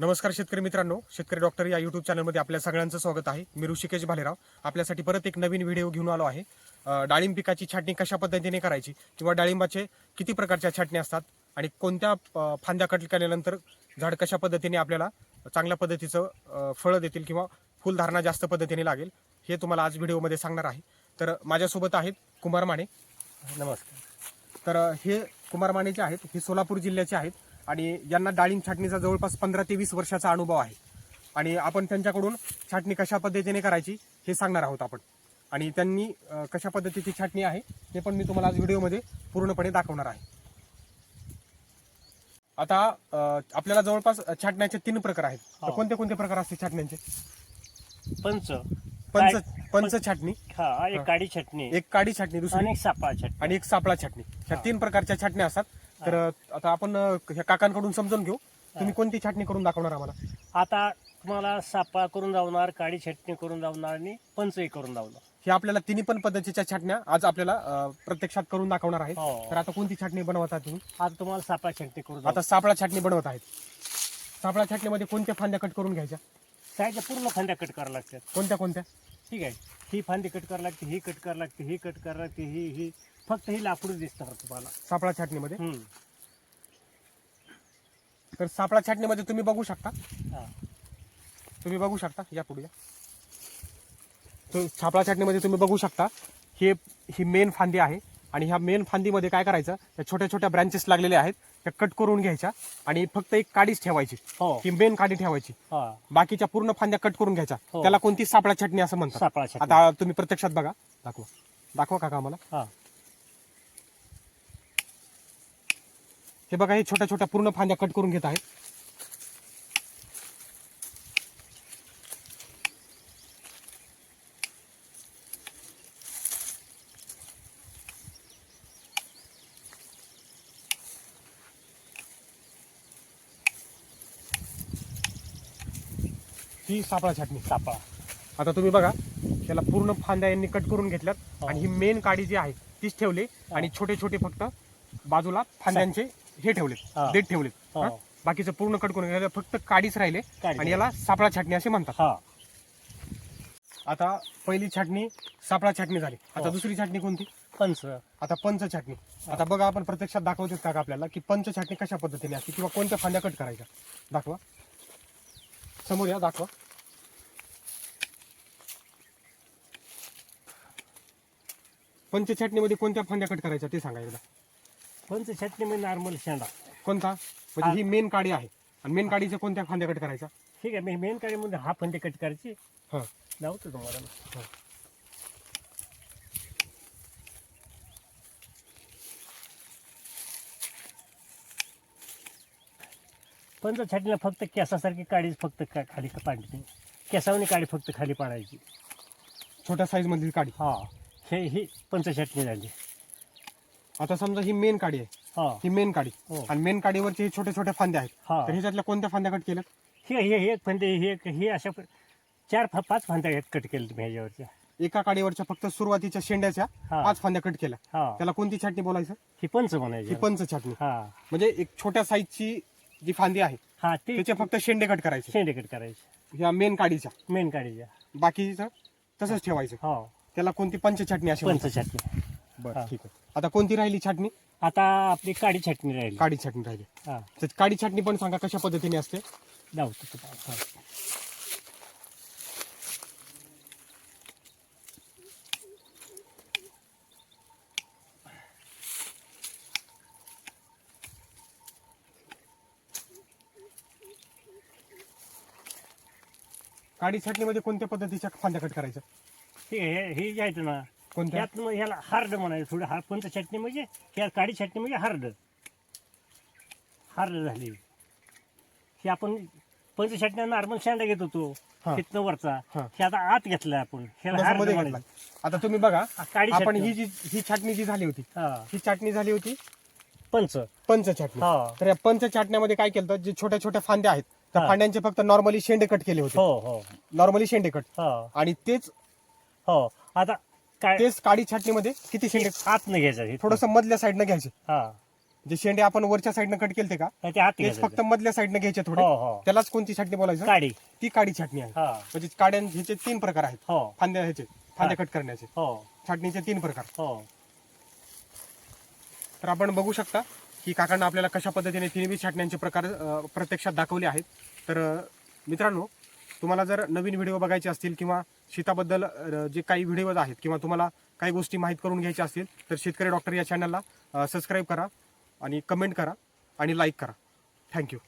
नमस्कार शेतकरी मित्रांनो. शेतकरी डॉक्टर या युट्यूब चॅनलमध्ये आपल्या सगळ्यांचं स्वागत आहे. मी ऋषिकेश भालेराव. आपल्यासाठी परत एक नवीन व्हिडिओ घेऊन आलो आहे. डाळिंब पिकाची छाटणी कशा पद्धतीने करायची किंवा डाळिंबाचे किती प्रकारच्या छाटणी असतात आणि कोणत्या फांद्या कट केल्यानंतर झाड कशा पद्धतीने आपल्याला चांगल्या पद्धतीचं फळं देतील किंवा फुलधारणा जास्त पद्धतीने लागेल हे तुम्हाला आज व्हिडिओमध्ये सांगणार आहे. तर माझ्यासोबत आहेत कुमार माने. नमस्कार. तर हे कुमार माने जे आहेत हे सोलापूर जिल्ह्याचे आहेत. आणि यांना डाळिंब छाटणीचा जवळपास पंधरा ते वीस वर्षाचा अनुभव आहे. आणि आपण त्यांच्याकडून छाटणी कशा पद्धतीने करायची हे सांगणार आहोत आपण. आणि त्यांनी कशा पद्धतीची छाटणी आहे ते पण मी तुम्हाला आज व्हिडिओमध्ये पूर्णपणे दाखवणार आहे. आता आपल्याला जवळपास छाटण्याचे तीन प्रकार आहेत. तर हो. कोणते कोणते प्रकार असते छाटण्यांचे? पंच. पंच पंच छाटणी. हा एक. काडी छटणी. एक काडी छाटणी दुसरी आणि एक सापळा छटणी. आणि एक सापळा छाटणी. ह्या. तीन प्रकारच्या छाटण्या असतात. तर आता आपण ह्या काकांकडून समजून घेऊ. तुम्ही कोणती छाटणी करून दाखवणार आम्हाला? आता तुम्हाला सापळा करून जावणार काडी छटणी करून जावणार आणि पंचही करून जावणार हे आपल्याला तिन्ही पण पद्धतीच्या छाटण्या आज आपल्याला अ, प्रत्यक्षात करून दाखवणार आहेत. हो. तर आता कोणती छाटणी बनवत आहात तुम्ही? आता तुम्हाला सापळा छटणी करून आता सापळा छाटणी बनवत आहेत. सापळा छाटणीमध्ये कोणत्या फांद्या कट करून घ्यायच्या? त्याच्या पूर्ण फांद्या कट करावं लागतात. कोणत्या कोणत्या? ठीक आहे. ही फांदी कट करावं लागते ही कट करावं लागते ही कट करावं लागते ही ही. फक्त ही लाकूड दिसणार तुम्हाला. सापळा छाटणीमध्ये? हम्म. तर सापळा छाटणीमध्ये तुम्ही बघू शकता. हा. तुम्ही बघू शकता या पुढे या. तो सापळा छाटणीमध्ये तुम्ही बघू शकता हे ही मेन फांदी आहे. आणि ह्या मेन फांदीमध्ये काय करायचं त्या छोट्या छोट्या ब्रँचेस लागलेले आहेत त्या कट करून घ्यायच्या आणि फक्त एक काडीच ठेवायची. हो. ही मेन काडी ठेवायची. हा. बाकीच्या पूर्ण फांद्या कट करून घ्यायच्या. हो. त्याला कोणती सापळा छाटणी असं म्हणतात? सापळा छटणी. आता तुम्ही प्रत्यक्षात बघा. दाखवा. दाखवा काका आम्हाला. हा. हे बघा हे छोट्या छोट्या पूर्ण फांद्या कट करून घेत आहेत. ही सापळा छाटणी. सापळा. आता तुम्ही बघा त्याला पूर्ण फांद्या यांनी कट करून घेतल्यात. हो. आणि ही मेन काडी जी आहे तीच ठेवली. आणि छोटे छोटे फक्त बाजूला फांद्यांचे हे ठेवले हा. देठ ठेवले हो. हा? बाकीचं पूर्ण कट करून फक्त काडीच राहिले काडी. आणि याला सापळा छाटणी असे म्हणतात. हा. आता पहिली छाटणी सापळा छाटणी झाली. आता हो. दुसरी छाटणी कोणती? पंच. आता पंच छाटणी. आता बघा आपण प्रत्यक्षात दाखवतो का आपल्याला की पंच छाटणी कशा पद्धतीने असते किंवा कोणत्या फांद्या कट करायच्या? दाखवा. समोर या दाखवा. पंच छाटणीमध्ये कोणत्या फांद्या कट करायच्या ते सांगा एकदा. पंच छटणी म्हणजे नॉर्मल शेंडा. कोणता? म्हणजे ही मेन काडी आहे. आणि मेन काडीच्या कोणत्या फांद्या कट करायच्या ठीक आहे मी मेन काडीमध्ये हा फांदी कट करायची. हा. लावतो तुम्हाला पंच छाटणीला फक्त केसासारखी काळीच फक्त का- खाली पाडली केसावनी काळी फक्त खाली पाडायची. छोट्या साईज मधली काडी. हा. हे ही पंच छाटणी झाली. आता समजा ही मेन काडी आहे. हा. ही मेन काडी. हो. आणि मेन काडीवरचे हे छोटे छोटे फांद्या आहेत. हा. तर ह्याच्यातल्या कोणत्या फांद्या कट केल्या? हे हे हे एक फांदे हे एक- हे अशा प- चार फा- पाच फांद्या आहेत कट केल्या तुम्ही ह्याच्यावरच्या. एका काडीवरच्या फक्त सुरुवातीच्या शेंड्याच्या हा. पाच फांद्या कट केल्या. हा. त्याला कोणती छाटणी बोलायचं? ही पंच ही म्हणायची पंच छाटणी हा. म्हणजे एक छोट्या साईजची जी फांदी आहे हा ते त्याचे फक्त शेंडे कट करायचे. शेंडे कट करायचे. ह्या मेन काडीच्या. मेन काडीच्या. बाकीचं तसंच ठेवायचं. हो. त्याला कोणती पंच छाटणी अशी पंच. छाटणी बरं हा. ठीक आहे. आता कोणती राहिली छाटणी? आता आपली काडी छाटणी राहिली. काडी छाटणी राहिली. हा. तर काडी छाटणी पण सांगा कशा पद्धतीने असते? लावतो तुम्हाला हा. काडी छाटणीमध्ये कोणत्या पद्धतीच्या फांद्या कट करायच्या? हे- हे आहेत ना. कोणत्या त्यात मग ह्याला हार्ड म्हणायचं थोडं. हा पंच चटणी म्हणजे? ह्या काडी चटणी म्हणजे हार्ड. हार्ड झाली. ही आपण पंच चटण्या नॉर्मल शेंडा घेत होतो. हा. तिथनं वरचा. हा. हे आता आत घेतलाय आपण. ह्याला हार्ड म्हणायचं. आता तुम्ही बघा हा, काडी आपण छाटणी. ही जी ही छाटणी जी झाली होती हा. ही छाटणी झाली होती? पंच. पंच छाटणी हा. तर या पंच छाटण्यामध्ये काय केलं जे छोट्या छोट्या फांद्या आहेत त्या हा. फांद्यांचे फक्त नॉर्मली शेंडे कट केले होते. हो हो. नॉर्मली शेंडे कट हो. आणि तेच हो. आता काय? तेच काडी छाटणीमध्ये किती शेंडे? आत न घ्यायचं थोडस मधल्या साईडनं घ्यायचे. हा. जे शेंडे आपण वरच्या साईडनं कट केलते का? ते हात तेच घ्यायचं. फक्त मधल्या साईडनं घ्यायचे थोडे. हो हो. त्यालाच कोणती छाटणी बोलायचं? काडी. ती काडी छाटणी आहे. हा. म्हणजे काड्यां ह्याचे तीन प्रकार आहेत. हो. फांद्या ह्याचे फांद्या कट करण्याचे. हो. छाटणीचे तीन प्रकार. हो. तर आपण बघू शकता की काकांना आपल्याला कशा पद्धतीने तिन्ही छाटण्यांचे प्रकार अ, प्रत्यक्षात दाखवले आहेत. तर अ, मित्रांनो तुम्हाला जर नवीन व्हिडिओ बघायचे असतील किंवा शेताबद्दल जे काही व्हिडिओज आहेत किंवा तुम्हाला काही गोष्टी माहीत करून घ्यायच्या असतील तर शेतकरी डॉक्टर या चॅनलला सबस्क्राईब करा आणि कमेंट करा आणि लाईक करा. थँक्यू